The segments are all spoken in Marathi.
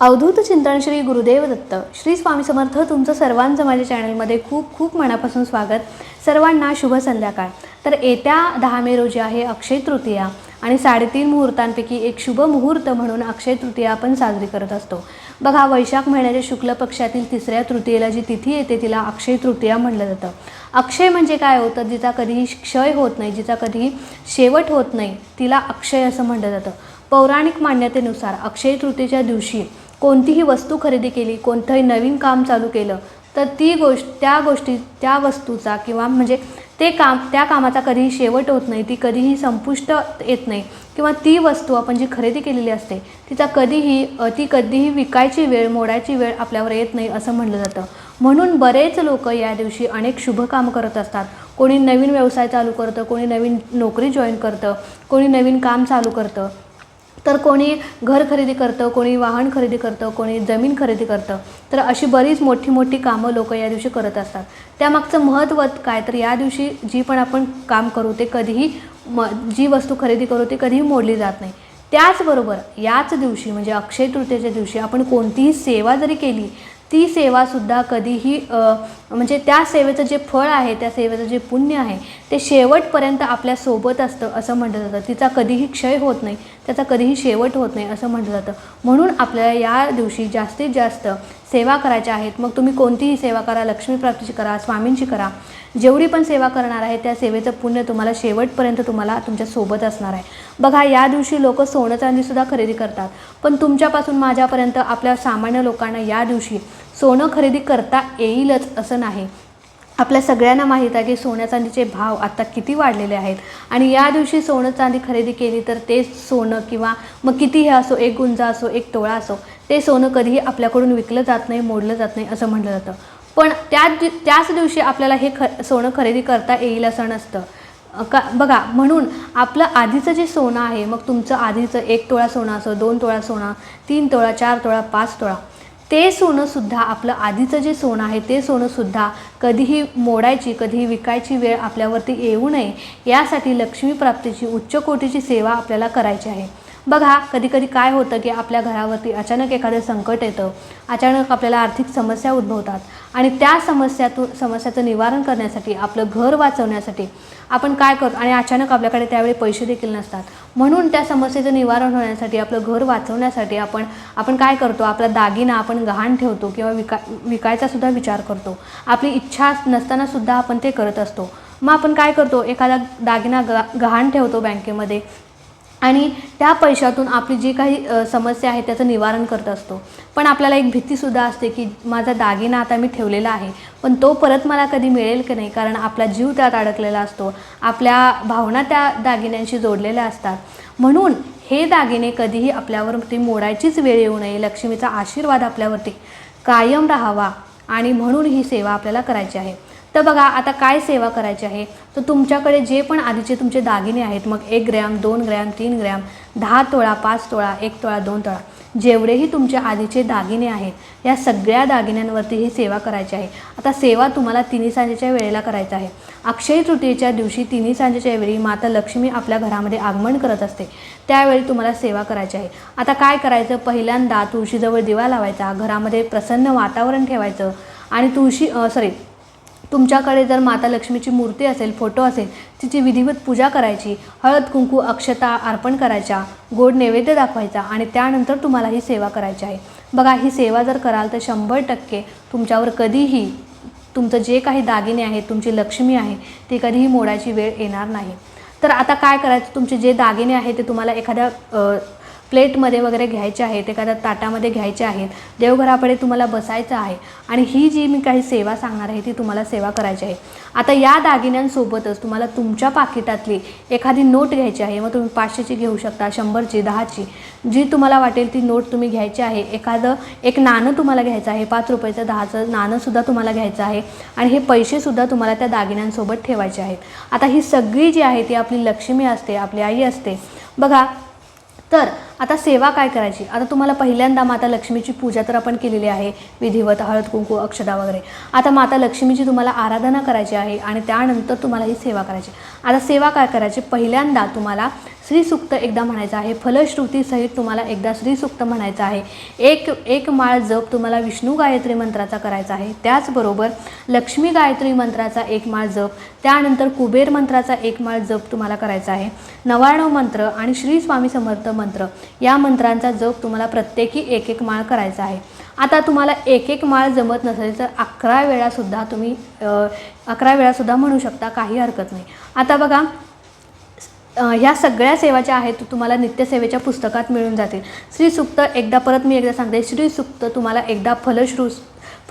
अवधूत चिंतन श्री गुरुदेव दत्त. श्री स्वामी समर्थ तुमचं सर्वांचं माझ्या चॅनलमध्ये खूप खूप मनापासून स्वागत. सर्वांना शुभ संध्याकाळ. तर येत्या दहा मे रोजी आहे अक्षय तृतीया आणि साडेतीन मुहूर्तांपैकी एक शुभ मुहूर्त म्हणून अक्षय तृतीया आपण साजरी करत असतो. बघा वैशाख महिन्याच्या शुक्ल पक्षातील तिसऱ्या तृतीयेला जी तिथी येते तिला अक्षय तृतीया म्हटलं जातं. अक्षय म्हणजे काय होतं जिचा कधीही क्षय होत नाही जिचा कधीही शेवट होत नाही तिला अक्षय असं म्हटलं जातं. पौराणिक मान्यतेनुसार अक्षय तृतीयेच्या दिवशी कोणतीही वस्तू खरेदी केली कोणतंही नवीन काम चालू केलं तर ती गोष्ट त्या गोष्टी त्या वस्तूचा किंवा म्हणजे ते काम त्या कामाचा कधीही शेवट होत नाही ती कधीही संपुष्ट येत नाही किंवा ती वस्तू आपण जी खरेदी केलेली असते तिचा कधीही ती कधीही विकायची वेळ मोडायची वेळ आपल्यावर येत नाही असं म्हणलं जातं. म्हणून बरेच लोक या दिवशी अनेक शुभ काम करत असतात. कोणी नवीन व्यवसाय चालू करतं कोणी नवीन नोकरी जॉईन करतं कोणी नवीन काम चालू करतं. तर कोणी घर खरेदी करतं कोणी वाहन खरेदी करतं कोणी जमीन खरेदी करतं तर अशी बरीच मोठी मोठी कामं लोक या दिवशी करत असतात. त्यामागचं महत्त्व काय? तर या दिवशी जी पण आपण काम करू ते कधीही म जी वस्तू खरेदी करू ती कधीही मोडली जात नाही. त्याचबरोबर याच दिवशी म्हणजे अक्षय तृतीयेच्या दिवशी आपण कोणतीही सेवा जरी केली ती सेवासुद्धा कधीही म्हणजे त्या सेवेचं जे फळ आहे त्या सेवेचं जे पुण्य आहे ते शेवटपर्यंत आपल्यासोबत असतं असं म्हटलं जातं. तिचा कधीही क्षय होत नाही त्याचा कधीही शेवट होत नाही असं म्हटलं जातं. म्हणून आपल्याला या दिवशी जास्तीत जास्त सेवा करायच्या आहेत. मग तुम्ही कोणतीही सेवा करा लक्ष्मीप्राप्तीची करा स्वामींची करा. जेवढी पण सेवा करणार आहे त्या सेवेचं पुण्य तुम्हाला शेवटपर्यंत तुम्हाला तुमच्यासोबत असणार आहे. बघा या दिवशी लोक सोनं चांदीसुद्धा खरेदी करतात. पण तुमच्यापासून माझ्यापर्यंत आपल्या सामान्य लोकांना या दिवशी सोनं खरेदी करता येईलच असं नाही. आपल्या सगळ्यांना माहीत आहे की सोन्या चांदीचे भाव आता किती वाढलेले आहेत. आणि या दिवशी सोनं चांदी खरेदी केली तर ते सोनं किंवा मग किती हे असो एक गुंजा असो एक तोळा असो ते सोनं कधीही आपल्याकडून विकलं जात नाही मोडलं जात नाही असं म्हटलं जातं. पण त्या दि- त्याच दिवशी आपल्याला हे ख सोनं खरेदी करता येईल असं नसतं. का बघा म्हणून आपलं आधीचं जे सोनं आहे मग तुमचं आधीचं एक तोळा सोनं असो दोन तोळा सोनं तीन तोळा चार तोळा पाच तोळा ते सोनंसुद्धा आपलं आधीचं जे सोनं आहे ते सोनंसुद्धा कधीही मोडायची कधीही विकायची वेळ आपल्यावरती येऊ नये यासाठी लक्ष्मीप्राप्तीची उच्च कोटीची सेवा आपल्याला करायची आहे. बघा कधी कधी काय होतं की आपल्या घरावरती अचानक एखादं संकट येतं. अचानक आपल्याला आर्थिक समस्या उद्भवतात. आणि त्या समस्यातून समस्याचं निवारण करण्यासाठी आपलं घर वाचवण्यासाठी आपण काय करतो? आणि अचानक आपल्याकडे त्यावेळी पैसे देखील नसतात. म्हणून त्या समस्येचं निवारण होण्यासाठी आपलं घर वाचवण्यासाठी आपण आपण काय करतो? आपला दागिना आपण गहाण ठेवतो किंवा विका विकायचा सुद्धा विचार करतो. आपली इच्छा नसताना सुद्धा आपण ते करत असतो. मग आपण काय करतो? एखादा दागिना ग गहाण ठेवतो बँकेमध्ये. आणि त्या पैशातून आपली जी काही समस्या आहे त्याचं निवारण करत असतो. पण आपल्याला एक भीतीसुद्धा असते की माझा दागिना आता मी ठेवलेला आहे पण तो परत मला कधी मिळेल की नाही? कारण आपला जीव त्यात अडकलेला असतो. आपल्या भावना त्या दागिन्यांशी जोडलेल्या असतात. म्हणून हे दागिने कधीही आपल्यावरती मोडायचीच वेळ येऊ नये. लक्ष्मीचा आशीर्वाद आपल्यावरती कायम राहावा आणि म्हणून ही सेवा आपल्याला करायची आहे. तर बघा आता काय सेवा करायची आहे? तर तुमच्याकडे जे पण आधीचे तुमचे दागिने आहेत मग एक ग्रॅम दोन ग्रॅम तीन ग्रॅम दहा तोळा पाच तोळा एक तोळा दोन तोळा जेवढेही तुमचे आधीचे दागिने आहेत या सगळ्या दागिन्यांवरती ही सेवा करायची आहे. आता सेवा तुम्हाला तिन्ही सांजेच्या वेळेला करायचं आहे. अक्षय तृतीयेच्या दिवशी तिन्ही सांजेच्या वेळी माता लक्ष्मी आपल्या घरामध्ये आगमन करत असते. त्यावेळी तुम्हाला सेवा करायची आहे. आता काय करायचं? पहिल्यांदा तुळशीजवळ दिवा लावायचा घरामध्ये प्रसन्न वातावरण ठेवायचं आणि तुळशी सॉरी तुमच्याकडे जर माता लक्ष्मीची मूर्ती असेल फोटो असेल तिची विधिवत पूजा करायची हळद कुंकू अक्षता अर्पण करायच्या गोड नैवेद्य दाखवायचा आणि त्यानंतर तुम्हाला ही सेवा करायची आहे. बघा ही सेवा जर कराल तर शंभर टक्के तुमच्यावर कधीही तुमचं जे काही दागिने आहेत तुमची लक्ष्मी आहे ती कधीही मोडायची वेळ येणार नाही. तर आता काय करायचं? तुमचे जे दागिने आहेत ते तुम्हाला एखाद्या प्लेटमध्ये वगैरे घ्यायचे आहेत एखाद्या ताटामध्ये घ्यायचे आहेत देवघराकडे तुम्हाला बसायचं आहे आणि ही जी मी काही सेवा सांगणार आहे ती तुम्हाला सेवा करायची आहे. आता या दागिन्यांसोबतच तुम्हाला तुमच्या पाकिटातली एखादी नोट घ्यायची आहे मग तुम्ही पाचशेची घेऊ शकता शंभरची दहाची. जी तुम्हाला वाटेल ती नोट तुम्ही घ्यायची आहे. एखादं एक नाणं तुम्हाला घ्यायचं आहे पाच रुपयाचं दहाचं नाणंसुद्धा तुम्हाला घ्यायचं आहे आणि हे पैसेसुद्धा तुम्हाला त्या दागिन्यांसोबत ठेवायचे आहेत. आता ही सगळी जी आहे ती आपली लक्ष्मी असते आपली आई असते. बघा तर आता सेवा काय करायची? आता तुम्हाला पहिल्यांदा माता लक्ष्मीची पूजा तर आपण केलेली आहे. विधिवत हळद कुंकू अक्षदा वगैरे. आता माता लक्ष्मीची तुम्हाला आराधना करायची आहे आणि त्यानंतर तुम्हाला ही सेवा करायची आता सेवा काय करायची? पहिल्यांदा तुम्हाला श्रीसुक्त एकदा म्हणायचं आहे. फलश्रुतीसहित तुम्हाला एकदा श्रीसुक्त म्हणायचं आहे. एक एक माळ जप तुम्हाला विष्णू गायत्री मंत्राचा करायचा आहे. त्याचबरोबर लक्ष्मी गायत्री मंत्राचा एक माळ जप त्यानंतर कुबेर मंत्राचा एक माळ जप तुम्हाला करायचा आहे. नवाणव मंत्र आणि श्री स्वामी समर्थ मंत्र या मंत्रांचा जप तुम्हाला प्रत्येकी एक एक माळ करायचा आहे. आता तुम्हाला एक एक माळ जमत नसेल तर अकरा वेळासुद्धा तुम्ही अकरा वेळासुद्धा म्हणू शकता काही हरकत नाही. आता बघा ह्या सगळ्या सेवा ज्या आहेत तुम्हाला नित्यसेवेच्या पुस्तकात मिळून जातील. श्रीसुक्त एकदा परत मी एकदा सांगते. श्रीसुक्त तुम्हाला एकदा फलश्रु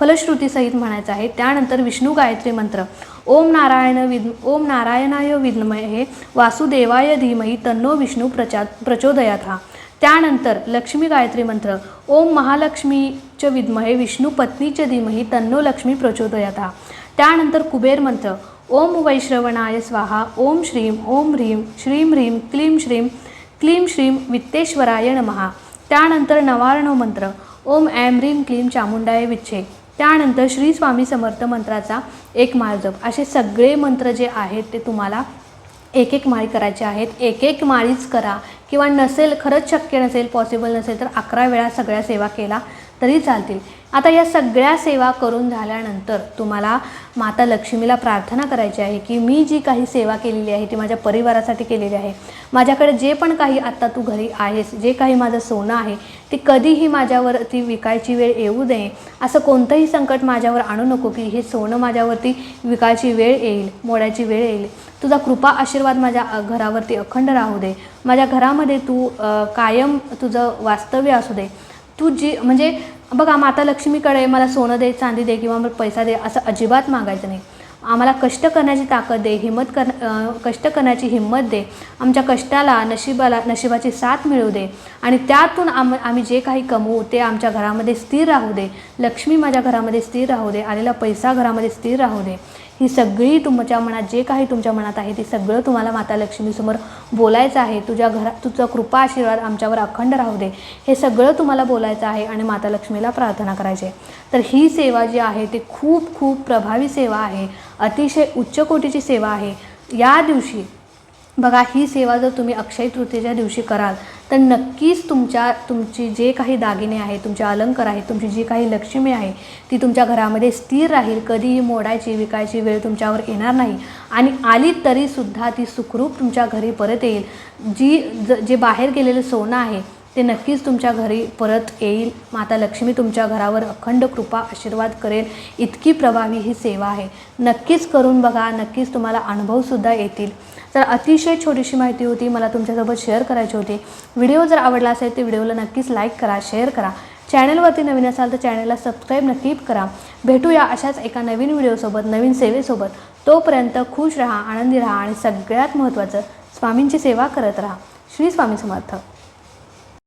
फलश्रुतीसहित म्हणायचं आहे. त्यानंतर विष्णू गायत्री मंत्र. ओम नारायण विद ओम नारायणाय विद्मय हे वासुदेवाय धीमही तन्नो विष्णू प्रचा प्रचोदयात हा. त्यानंतर लक्ष्मी गायत्री मंत्र. ओम महालक्ष्मीच विद्महे विष्णू पत्नीच धीमही तन्नो लक्ष्मी प्रचोदयात हा. त्यानंतर कुबेर मंत्र. ओम वैश्रवणाय स्वाहा ओम श्रीम ओम ह्रीम श्रीम ह्रीम क्लीम श्रीम क्लीम श्रीम वित्तेश्वराय नमहा त्यानंतर नवारणव मंत्र ओम ऐं ह्रीम क्लीम चामुंडाय विच्छे. त्यानंतर श्री स्वामी समर्थ मंत्राचा एक माळ जप असे सगळे मंत्र जे आहेत ते तुम्हाला एक एक माळी करायचे आहेत. एक एक माळीच करा. किंवा नसेल खरंच शक्य नसेल पॉसिबल नसेल तर अकरा वेळा सगळ्या सेवा केला. तरी चालतील. आता या सगळ्या सेवा करून झाल्यानंतर तुम्हाला माता लक्ष्मीला प्रार्थना करायची आहे की मी जी काही सेवा केलेली आहे ती माझ्या परिवारासाठी केलेली आहे. माझ्याकडे जे पण काही आत्ता तू घरी आहेस जे काही माझं सोनं आहे ते कधीही माझ्यावरती विकायची वेळ येऊ नये असं कोणतंही संकट माझ्यावर आणू नको की हे सोनं माझ्यावरती विकायची वेळ येईल मोडायची वेळ येईल. तुझा कृपा आशीर्वाद माझ्या घरावरती अखंड राहू दे. माझ्या घरामध्ये तू कायम तुझं वास्तव्य असू दे. तू जी म्हणजे बघा माता लक्ष्मीकडे मला सोनं दे चांदी दे किंवा मला पैसा दे असं अजिबात मागायचं नाही. आम्हाला कष्ट करण्याची ताकद दे हिंमत कर कष्ट करण्याची हिंमत दे. आमच्या कष्टाला नशिबाला नशिबाची साथ मिळू दे. आणि त्यातून आम आम्ही जे काही कमवू ते आमच्या घरामध्ये स्थिर राहू दे. लक्ष्मी माझ्या घरामध्ये स्थिर राहू दे. आलेला पैसा घरामध्ये स्थिर राहू दे. ही सगळी तुमच्या मनात जे काही तुमच्या मनात आहे ते सगळं तुम्हाला माता लक्ष्मीसमोर बोलायचं आहे. तुझ्या घरात तुझा कृपा आशीर्वाद आमच्यावर अखंड राहू दे. हे सगळं तुम्हाला बोलायचं आहे आणि माता लक्ष्मीला प्रार्थना करायची आहे. तर ही सेवा जी आहे ती खूप खूप प्रभावी सेवा आहे. अतिशय उच्च कोटीची सेवा आहे. या दिवशी बघा ही सेवा जर तुम्ही अक्षय तृतीयेच्या दिवशी कराल तर नक्कीच तुमच्या तुमची जे काही दागिने आहेत तुमचे अलंकार आहेत तुमची जी काही लक्ष्मी आहे ती तुमच्या घरामध्ये स्थिर राहील कधीही मोडायची विकायची वेळ तुमच्यावर येणार नाही. आणि आली तरीसुद्धा ती सुखरूप तुमच्या घरी परत येईल. जी ज जे बाहेर गेलेलं सोनं आहे ते नक्कीच तुमच्या घरी परत येईल. माता लक्ष्मी तुमच्या घरावर अखंड कृपा आशीर्वाद करेल. इतकी प्रभावी ही सेवा आहे. नक्कीच करून बघा नक्कीच तुम्हाला अनुभवसुद्धा येतील. तर अतिशय छोटीशी माहिती होती मला तुमच्यासोबत शेअर करायची होती. व्हिडिओ जर आवडला असेल तर व्हिडिओला नक्कीच लाईक करा शेअर करा. चॅनलवरती नवीन असाल तर चॅनलला सबस्क्राईब नक्की करा. भेटूया अशाच एका नवीन व्हिडिओसोबत नवीन सेवेसोबत तोपर्यंत खुश राहा आनंदी राहा आणि सगळ्यात महत्त्वाचं स्वामींची सेवा करत राहा. श्री स्वामी समर्थ.